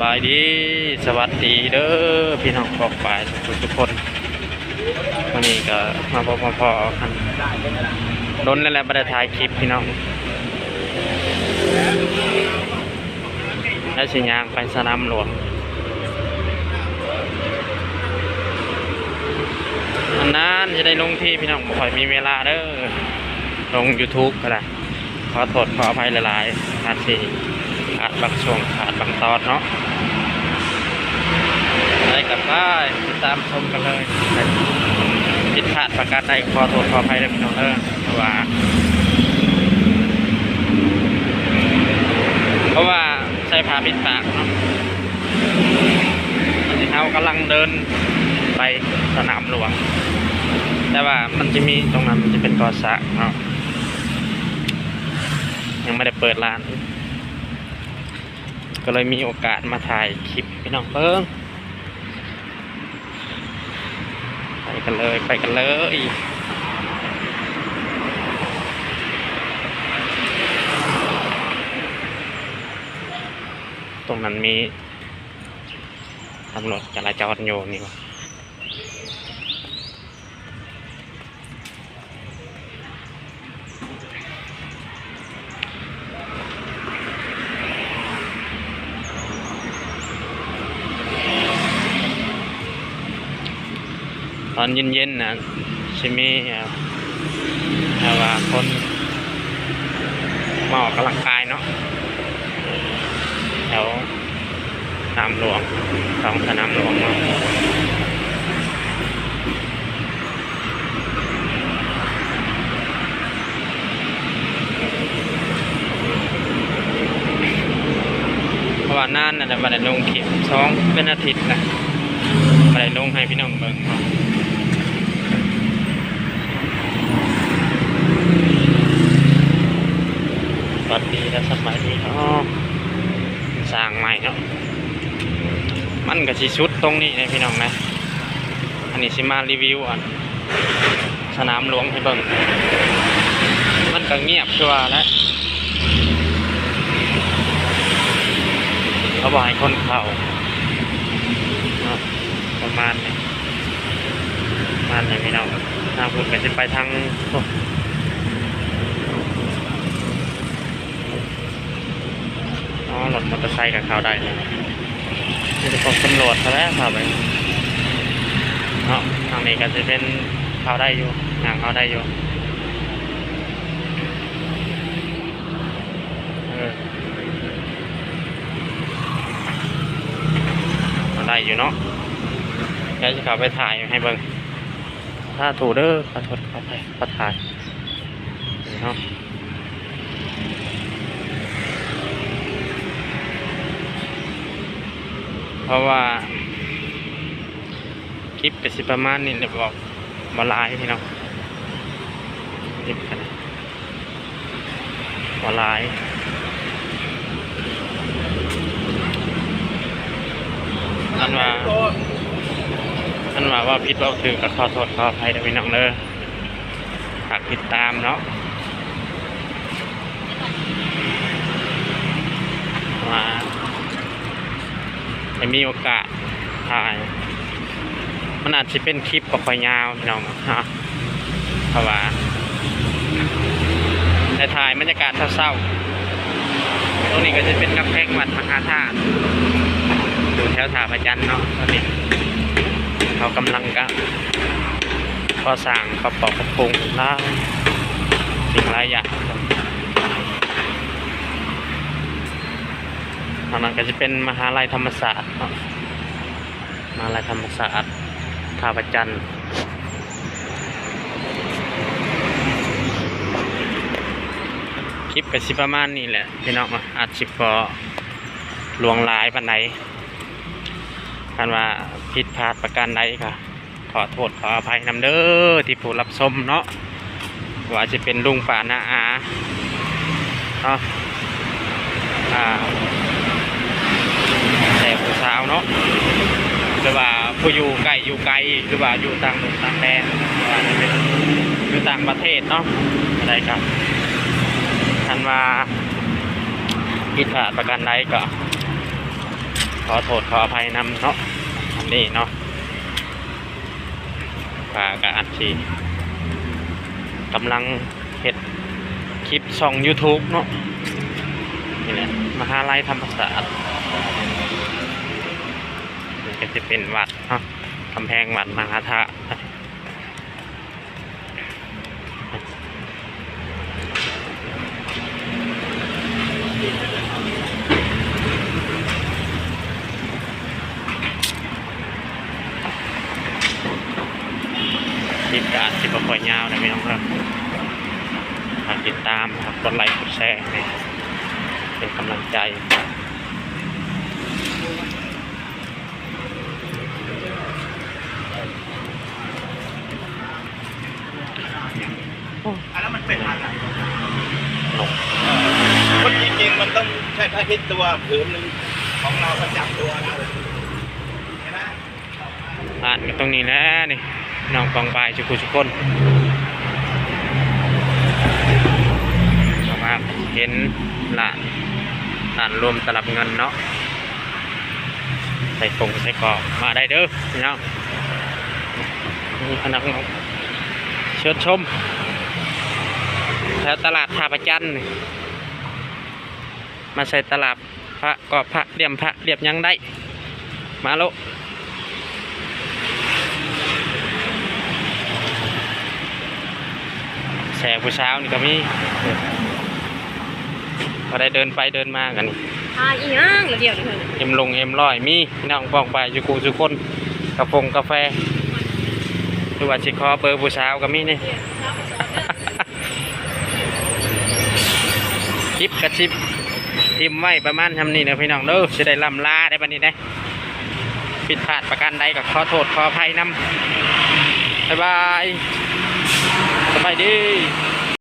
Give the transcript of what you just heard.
บายดีสวัสดีเด้อพี่น้องปอกฝ่ายทุกทุกคนวันนี้ก็มาพบมาพอกันล้นแล้วแหละบัได้ถ่ายคลิปพี่น้องแล้วสิยางไปสนามหลวงนานจะได้ลงที่พี่น้องคอยมีเวลาเด้อลง YouTube ก็ได้ขอโทษขออภัยหลายๆอาจสิ ขาดบางช่วงขาดบางตอนเนาะไปกับป้ายติดตามชมกันเลยผิดพลาดประการใดขอโทษขออภัยด้วยพี่น้องเด้อเพราะว่าเพราะว่าใช้ผ้าปิดปากเนาะตอนนี้เขากำลังเดินไปสนามหลวง แต่ว่ามันจะมีตรงนั้นมันจะเป็นกอสระเนาะยังไม่ได้เปิดร้าน ก็เลยมีโอกาสมาถ่ายคลิปพี่น้องเพิ่งไปกันเลยไปกันเลยตรงนั้นมีตำรวจจราจรอยู่นี่วะ อนเย็นๆนะชิมีแต่ว่าคนมาออกกำลังกายเนาะแถวสนามหลวงสองสนามหลวงเนาะเพราะว่านั่นน่ะบันไดลงคลิปสองเป็นอาทิตย์นะบันไดลงให้พี่น้องเบิ่งเนาะ วัสดีและสมัยดีเนาะสร้างใหม่เนาะมันก็สิชุดตรงนี้นะพี่น้องนะอันนี้สิมารีวิวอะสนามหลวงให้เบิ่งมันก็เงียบชัวร์แล้วเขาบอกให้คนเข้าประมาณนี้ประมาณนี้พี่น้องทางคุณก็จะไปทางโอ้อ๋อร ถมอเตอร์ไซค์กับเขาได้เลยจะของตำรวจเขาแล้วขับไปเนาะทางนี้ก็จะเป็นเขาได้อยู่ทางเขาได้อยู่เออเขาได้อยู่เนาะเดี๋ยวจะเขาไปถ่ายให้เบิ่งถ้าถูเด้อขอโทษขอไปขอถ่ายเนาะ เพ ราะว่า คลิปก็สิประมาณนี้แหละบอกมาลายพี่น้องคลิปกันมาลายอันว่าอันว่าว่าพิษว่าถือกับขอโทษขออภัยด้วยพี่น้องเลยฝากติดตามเนาะว่า จะมีโอกาสถ่าย มันอาจจะเป็นคลิปปค่อยยาวพี่น้องฮะเพราะว่าแต่ถ่ายบรรยากาศเศร้าๆตรงนี้ก็จะเป็นกำแพงวัดมหาธาตุอยู่แถวถาพระจันทร์เนาะตอนนี้เขากำลังก็ก่อสร้างประกอบปรับปรุงแล้วสิ่งหลายอย่าง ทางนั้นก็จะเป็นมหาลัยธรรมศาสตร์เนาะมหาลัยธรรมศาสตร์ท่าประจันคลิปกับสิประมาณนี้แหละพี่น้องอะอาจสิก็ลวงหลายปันไหนคันว่าผิดพลาดประการใดค่ะ ขอโทษขออภัยนำเด้อที่ผู้รับชมเนาะว่าจะเป็นลุงป่านาอาเนาะอ่าาวเนาะหรือว่าผู้อยู่ไกลอยู่ไกลหรือว่าอยู่ต่างหนต่างแดนอยู่ต่างประเทศเนาะอะไรครับท่านว่าผิดพลาดประการใดก็ ขอโทษขออภัยนำเนาะอันนี้เนาะปากอัดชีกำลังเห็ดคลิปช่อง YouTube เนาะนี่แหละมหาลัยธรรมศาสตร์ ก็จะเป็นวัดเนาะกำแพงวัดมหาธาตุคลิปกอาจสิบค่อยยาวนะพี่น้องครับฝาติดตามครับกดไลค์กดแชร์เป็นกำลังใจ อันนั้นมันเป็นอะไร ลง คนจริงๆมันต้อง ใช้ผ้าเช็ดตัวผืนหนึ่งของเราประจำตัวเราเห็นไหมอ่านกันตรงนี้แหละนี่น้องกองปลายชุกุชุกคนครับเห็นละอ่านรวมตลับเงินเนาะใส่กงใส่กรอบมาได้เด้อพี่น้องมีพนักงานเชิญชมแถวตลาดท่าประจันนี่ มาใส่ตลาดพระกอบพระเรียมพระเรียบหยังได้ มาโลแชร์ผู้เช้านี่ก็มีพอได้เดินไปเดินมากันนี่อ่าอีหยังเหลือเดียวนี่เพิ่นเอ็มลงเอ็มร้อยมีพี่น้องปองไปจุกูจุคนกาแฟกาแฟหรือว่าชิคอเบอร์ผู้เช้าก็มีนี่ชิปกับชิป ทิมไว้ประมาณทำนี่เนะพี่น้องเด้อจะได้ลำลาได้ปานี้ได้ผิดพลาดประการใดกับขอโทษขออภัยนำบ๊ายบายสบายดี